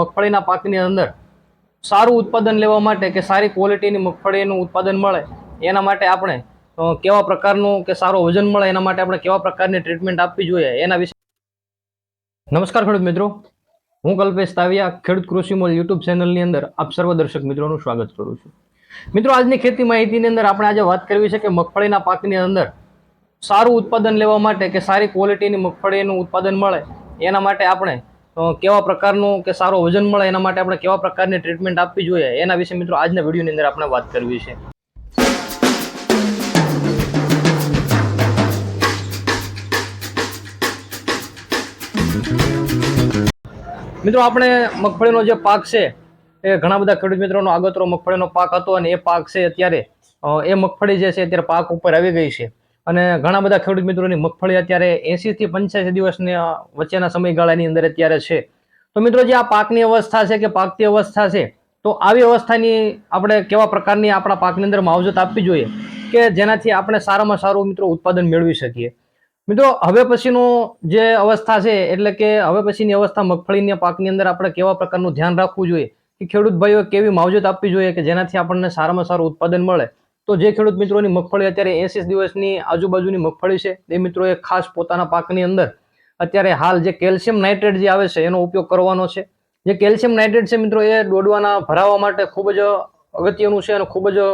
મગફળીના પાકની અંદર સારું ઉત્પાદન લેવા માટે કે સારી ક્વોલિટીની મગફળીનું ઉત્પાદન મળે, એના માટે આપણે કેવા પ્રકારનું કે સારો વજન મળે, એના માટે આપણે કેવા પ્રકારની ટ્રીટમેન્ટ આપવી જોઈએ, એના વિશે. નમસ્કાર ખેડૂત મિત્રો. હું કલ્પેશ તાવિયા, ખેડૂત કૃષિ યુટ્યુબ ચેનલની અંદર આપ સર્વ દર્શક મિત્રોનું સ્વાગત કરું છું. મિત્રો, આજની ખેતી માહિતીની અંદર આપણે આજે વાત કરવી છે કે મગફળીના પાકની અંદર સારું ઉત્પાદન લેવા માટે કે સારી ક્વોલિટીની મગફળીનું ઉત્પાદન મળે, એના માટે આપણે કેવા પ્રકારનું કે સારો વજન મળે એના માટે આપણે કેવા પ્રકારની ટ્રીટમેન્ટ આપવી જોઈએ, એના વિશે મિત્રો આજના વિડીયોની અંદર આપણે વાત કરવી છે. મિત્રો, આપણે મગફળીનો જે પાક છે, એ ઘણા બધા ખેડૂત મિત્રોનો આગતરો મગફળીનો પાક હતો અને એ પાક છે અત્યારે એ મગફળી જે છે અત્યારે પાક ઉપર આવી ગઈ છે. અને ઘણા બધા ખેડૂત મિત્રોની મગફળી અત્યારે એંસી થી પંચ્યાસી દિવસની વચ્ચેના સમયગાળાની અંદર અત્યારે છે. તો મિત્રો જે આ પાકની અવસ્થા છે કે પાકતી અવસ્થા છે, તો આવી અવસ્થાની આપણે કેવા પ્રકારની આપણા પાકની અંદર માવજત આપવી જોઈએ કે જેનાથી આપણે સારામાં સારું મિત્રો ઉત્પાદન મેળવી શકીએ. મિત્રો, હવે પછીનું જે અવસ્થા છે, એટલે કે હવે પછીની અવસ્થા મગફળીના પાકની અંદર આપણે કેવા પ્રકારનું ધ્યાન રાખવું જોઈએ કે ખેડૂત ભાઈઓ કેવી માવજત આપવી જોઈએ કે જેનાથી આપણને સારામાં સારું ઉત્પાદન મળે. તો જે ખેડૂત મિત્રોની મગફળી અત્યારે એંસી દિવસની આજુબાજુની મગફળી છે, એ મિત્રોએ ખાસ પોતાના પાકની અંદર અત્યારે હાલ જે કેલ્શિયમ નાઇટ્રેટ જે આવે છે, એનો ઉપયોગ કરવાનો છે. જે કેલ્શિયમ નાઇટ્રેટ છે મિત્રો, એ દોડવાના ભરાવા માટે ખૂબ જ અગત્યનું છે અને ખૂબ જ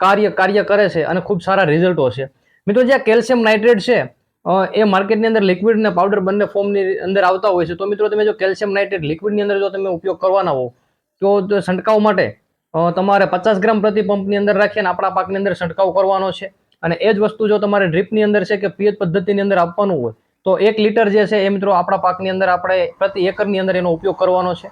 કાર્ય કાર્ય કરે છે અને ખૂબ સારા રિઝલ્ટો છે. મિત્રો, જે કેલ્શિયમ નાઇટ્રેટ છે એ માર્કેટની અંદર લિક્વિડ અને પાવડર બંને ફોર્મની અંદર આવતા હોય છે. તો મિત્રો, તમે જો કેલ્શિયમ નાઇટ્રેટ લિક્વિડની અંદર જો તમે ઉપયોગ કરવાના હો તો, છંટકાવ માટે તમારે પચાસ ગ્રામ પ્રતિ પંપની અંદર રાખીને આપણા પાકની અંદર છંટકાવ કરવાનો છે. અને એ જ વસ્તુ જો તમારે ડ્રીપની અંદર છે કે પિયત પદ્ધતિની અંદર આપવાનું હોય, તો એક લીટર જે છે એ મિત્રો આપણા પાકની અંદર આપણે પ્રતિ એકરની અંદર એનો ઉપયોગ કરવાનો છે.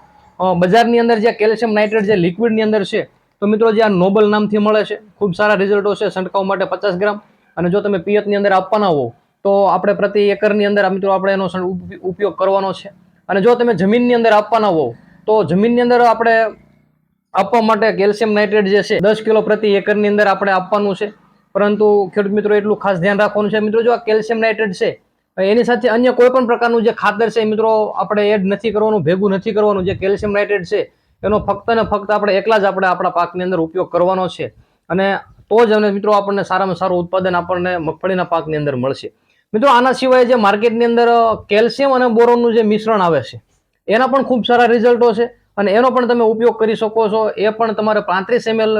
બજારની અંદર જે કેલ્શિયમ નાઇટ્રેટ જે લિક્વિડની અંદર છે, તો મિત્રો જે આ નોબલ નામથી મળે છે, ખૂબ સારા રિઝલ્ટો છે છંટકાવ માટે પચાસ ગ્રામ. અને જો તમે પિયતની અંદર આપવાના હો તો આપણે પ્રતિ એકરની અંદર મિત્રો આપણે એનો ઉપ- ઉપયોગ કરવાનો છે. અને જો તમે જમીનની અંદર આપવાના હો તો જમીનની અંદર આપણે આપવા માટે કેલ્શિયમ નાઇટ્રેટ જે છે, દસ કિલો પ્રતિ એકરની અંદર આપણે આપવાનું છે. પરંતુ ખેડૂત મિત્રો, એટલું ખાસ ધ્યાન રાખવાનું છે. મિત્રો, જો આ કેલ્શિયમ નાઇટ્રેટ છે એની સાથે અન્ય કોઈ પણ પ્રકારનું જે ખાતર છે મિત્રો, આપણે એડ નથી કરવાનું, ભેગું નથી કરવાનું. જે કેલ્શિયમ નાઇટ્રેટ છે, એનો ફક્ત ને ફક્ત આપણે એકલા જ આપણે આપણા પાકની અંદર ઉપયોગ કરવાનો છે. અને તો જ અને મિત્રો, આપણને સારામાં સારું ઉત્પાદન આપણને મગફળીના પાકની અંદર મળશે. મિત્રો, આના સિવાય જે માર્કેટની અંદર કેલ્શિયમ અને બોરોનનું જે મિશ્રણ આવે છે, એના પણ ખૂબ સારા રિઝલ્ટો છે. અને એનો પણ તમે ઉપયોગ કરી શકો છો. એ પણ તમારે પાંત્રીસ એમએલ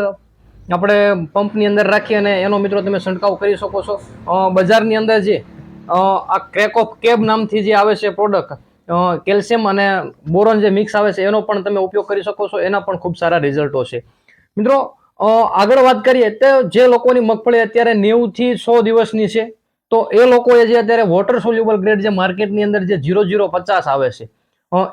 આપણે પંપની અંદર રાખી અને એનો મિત્રો તમે છંટકાવ કરી શકો છો. બજારની અંદર જે આ ક્રેક ઓફ કેબ નામથી જે આવે છે પ્રોડક્ટ કેલ્શિયમ અને બોરોન જે મિક્સ આવે છે, એનો પણ તમે ઉપયોગ કરી શકો છો. એના પણ ખૂબ સારા રિઝલ્ટો છે. મિત્રો આગળ વાત કરીએ તો જે લોકોની મગફળી અત્યારે નેવુંથી સો દિવસની છે, તો એ લોકોએ જે અત્યારે વોટર સોલ્યુબલ ગ્રેડ જે માર્કેટની અંદર જે ઝીરો ઝીરો પચાસ આવે છે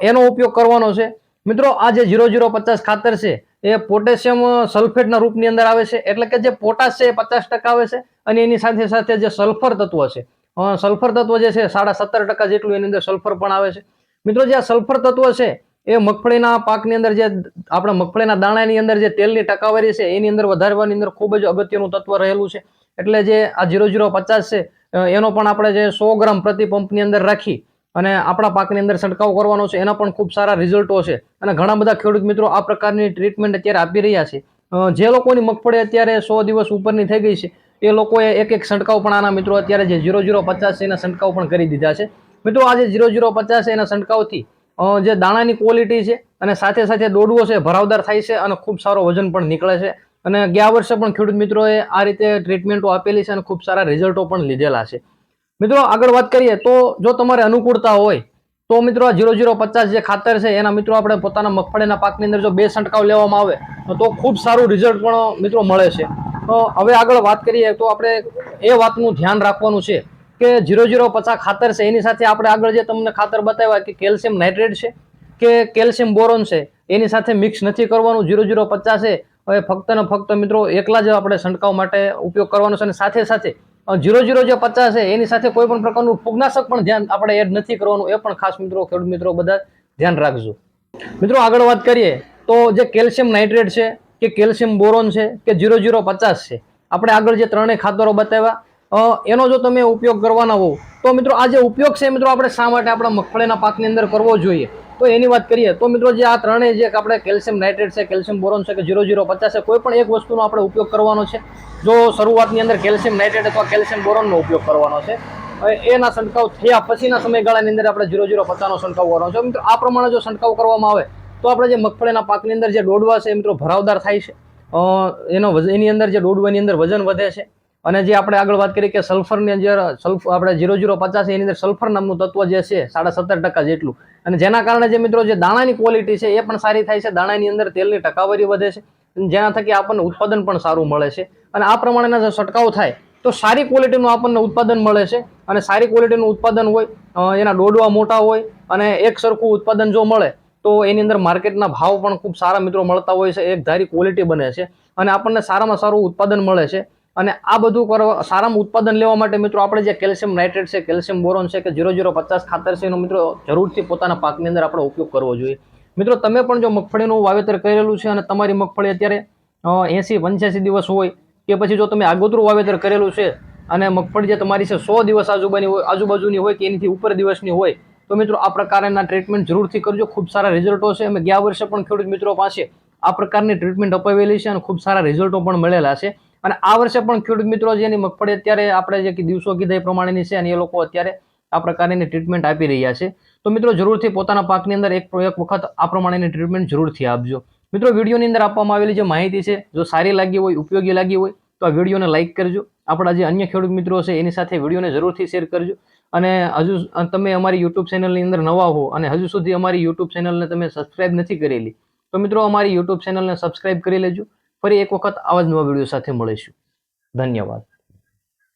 એનો ઉપયોગ કરવાનો છે. મિત્રો, આ જે ઝીરો ઝીરો પચાસ ખાતર છે, એ પોટેશિયમ સલ્ફેટના રૂપની અંદર આવે છે. એટલે કે જે પોટાશ છે એ પચાસ ટકા આવે છે અને એની સાથે સાથે જે સલ્ફર તત્વ છે સલ્ફર તત્વ જે છે, સાડા સત્તર ટકા જેટલું એની અંદર સલ્ફર પણ આવે છે. મિત્રો, જે આ સલ્ફર તત્વ છે, એ મગફળીના પાકની અંદર જે, આપણા મગફળીના દાણાની અંદર જે તેલની ટકાવારી છે, એની અંદર વધારવાની અંદર ખૂબ જ અગત્યનું તત્વ રહેલું છે. એટલે જે આ જીરો ઝીરો પચાસ છે એનો પણ આપણે જે સો ગ્રામ પ્રતિ પંપની અંદર રાખી અને આપણા પાકની અંદર છંટકાવ કરવાનો છે, એના પણ ખૂબ સારા રિઝલ્ટો છે. અને ઘણા બધા ખેડૂત મિત્રો આ પ્રકારની ટ્રીટમેન્ટ અત્યારે આપી રહ્યા છે. જે લોકોની મગફળી અત્યારે સો દિવસ ઉપરની થઈ ગઈ છે, એ લોકોએ એક એક છંટકાવ પણ આના મિત્રો અત્યારે જે ઝીરો ઝીરો પચાસ છે એના છંટકાવ પણ કરી દીધા છે. મિત્રો, આ જે જીરો ઝીરો પચાસ છે એના છંટકાવથી જે દાણાની ક્વોલિટી છે અને સાથે સાથે દોડવો છે, ભરાવદાર થાય છે અને ખૂબ સારો વજન પણ નીકળે છે. અને ગયા વર્ષે પણ ખેડૂત મિત્રોએ આ રીતે ટ્રીટમેન્ટો આપેલી છે અને ખૂબ સારા રિઝલ્ટો પણ લીધેલા છે. મિત્રો, આગળ વાત કરીએ તો જો તમારે અનુકૂળતા હોય, તો મિત્રો આ જીરો જીરો પચાસ જે ખાતર છે, એના મિત્રો આપણે પોતાના મગફળીના પાકની અંદર જો બે છંટકાવ લેવામાં આવે, તો ખૂબ સારું રિઝલ્ટ પણ મિત્રો મળે છે. તો હવે આગળ વાત કરીએ તો આપણે એ વાતનું ધ્યાન રાખવાનું છે કે જીરો જીરો પચાસ ખાતર છે, એની સાથે આપણે આગળ જે તમને ખાતર બતાવ્યા કે કેલ્શિયમ નાઇટ્રેટ છે, કે કેલ્શિયમ બોરોન છે, એની સાથે મિક્સ નથી કરવાનું, જીરો જીરો પચાસ છે, હવે ફક્ત ને ફક્ત મિત્રો એકલા જ આપણે છંટકાવ માટે ઉપયોગ કરવાનો છે અને સાથે સાથે જીરો જીરો જે પચાસ છે, એની સાથે કોઈ પણ પ્રકારનું ફૂગનાશક પણ ધ્યાન આપણે એડ નથી કરવાનું. એ પણ ખાસ મિત્રો, ખેડૂત મિત્રો બધા ધ્યાન રાખજો. મિત્રો, આગળ વાત કરીએ તો જે કેલ્શિયમ નાઇટ્રેટ છે, કે કેલ્શિયમ બોરોન છે, કે જીરો જીરો પચાસ છે, આપણે આગળ જે ત્રણેય ખાતરો બતાવ્યા. એનો જો તમે ઉપયોગ કરવાના હોવ, તો મિત્રો, આ જે ઉપયોગ છે મિત્રો, આપણે શા માટે આપણા મગફળીના પાકની અંદર કરવો જોઈએ? તો એની વાત કરીએ તો મિત્રો જે આ ત્રણેય જે આપણે કેલ્શિયમ નાઇટ્રેટ છે, કેલ્શિયમ બોરોન છે કે ઝીરો ઝીરો પચાસ છે, કોઈ પણ એક વસ્તુનો આપણે ઉપયોગ કરવાનો છે. જો શરૂઆતની અંદર કેલ્શિયમ નાઇટ્રેટ અથવા કેલ્શિયમ બોરોનનો ઉપયોગ કરવાનો છે. એના છંટકાવ થયા પછીના સમયગાળાની અંદર આપણે ઝીરો ઝીરો પચાસનો છંટકાવ કરવાનો છે. મિત્રો, આ પ્રમાણે જો છંટકાવ કરવામાં આવે, તો આપણે જે મગફળીના પાકની અંદર જે ડોડવા છે મિત્રો ભરાવદાર થાય છે. એનો એની અંદર જે ડોડવાની અંદર વજન વધે છે. અને જે આપણે આગળ વાત કરીએ કે સલ્ફરની અંદર સલ્ફ આપણે જીરો ઝીરો પચાસ એની અંદર સલ્ફર નામનું તત્વ જે છે, સાડા સત્તર ટકા જેટલું. અને જેના કારણે જે મિત્રો જે દાણાની ક્વોલિટી છે, એ પણ સારી થાય છે, દાણાની અંદર તેલની ટકાવારી વધે છે જેના થકી આપણને ઉત્પાદન પણ સારું મળે છે. અને આ પ્રમાણેના જો છંટકાવ થાય, તો સારી ક્વોલિટીનું આપણને ઉત્પાદન મળે છે. અને સારી ક્વોલિટીનું ઉત્પાદન હોય એના ડોડવા મોટા હોય, અને એક સરખું ઉત્પાદન જો મળે, તો એની અંદર માર્કેટના ભાવ પણ ખૂબ સારા મિત્રો મળતા હોય છે, એક ધારી ક્વોલિટી બને છે. અને આપણને સારામાં સારું ઉત્પાદન મળે છે. અને આ બધું કરવા સારામાં ઉત્પાદન લેવા માટે મિત્રો આપણે જે કેલ્શિયમ નાઇટ્રેટ છે, કેલ્શિયમ બોરોન છે કે જીરો જીરો પચાસ ખાતર છે એનો મિત્રો જરૂરથી પોતાના પાકની અંદર આપણે ઉપયોગ કરવો જોઈએ. મિત્રો તમે પણ જો મગફળીનું વાવેતર કરેલું છે અને તમારી મગફળી અત્યારે એંસી પંચ્યાસી દિવસ હોય કે પછી જો તમે આગોતરું વાવેતર કરેલું છે અને મગફળી જે તમારી છે સો દિવસ આજુબાની હોય, આજુબાજુની હોય કે એનીથી ઉપર દિવસની હોય, તો મિત્રો આ પ્રકારના ટ્રીટમેન્ટ જરૂરથી કરજો. ખૂબ સારા રિઝલ્ટો છે. અમે ગયા વર્ષે પણ ખેડૂત મિત્રો પાસે આ પ્રકારની ટ્રીટમેન્ટ અપાવેલી છે અને ખૂબ સારા રિઝલ્ટો પણ મળેલા છે. અને આ વર્ષે પણ ખેડૂત મિત્રો જેની મગફળી અત્યારે આપણે જે દિવસો કીધા એ પ્રમાણેની છે અને એ લોકો અત્યારે આ પ્રકારની ટ્રીટમેન્ટ આપી રહ્યા છે. તો મિત્રો જરૂરથી પોતાના પાકની અંદર એક એક વખત આ પ્રમાણેની ટ્રીટમેન્ટ જરૂરથી આપજો. મિત્રો વિડીયોની અંદર આપવામાં આવેલી જે માહિતી છે, જો સારી લાગી હોય, ઉપયોગી લાગી હોય, તો આ વિડીયોને લાઇક કરજો. આપણા જે અન્ય ખેડૂત મિત્રો છે, એની સાથે વિડીયોને જરૂરથી શેર કરજો. અને હજુ તમે અમારી યુટ્યુબ ચેનલની અંદર નવા હો અને હજુ સુધી અમારી યુટ્યુબ ચેનલને તમે સબસ્ક્રાઇબ નથી કરેલી, તો મિત્રો અમારી યુટ્યુબ ચેનલને સબસ્ક્રાઇબ કરી લેજો. ફરી એક વખત આવા જ નવા વીડિયો સાથે મળીશું. ધન્યવાદ.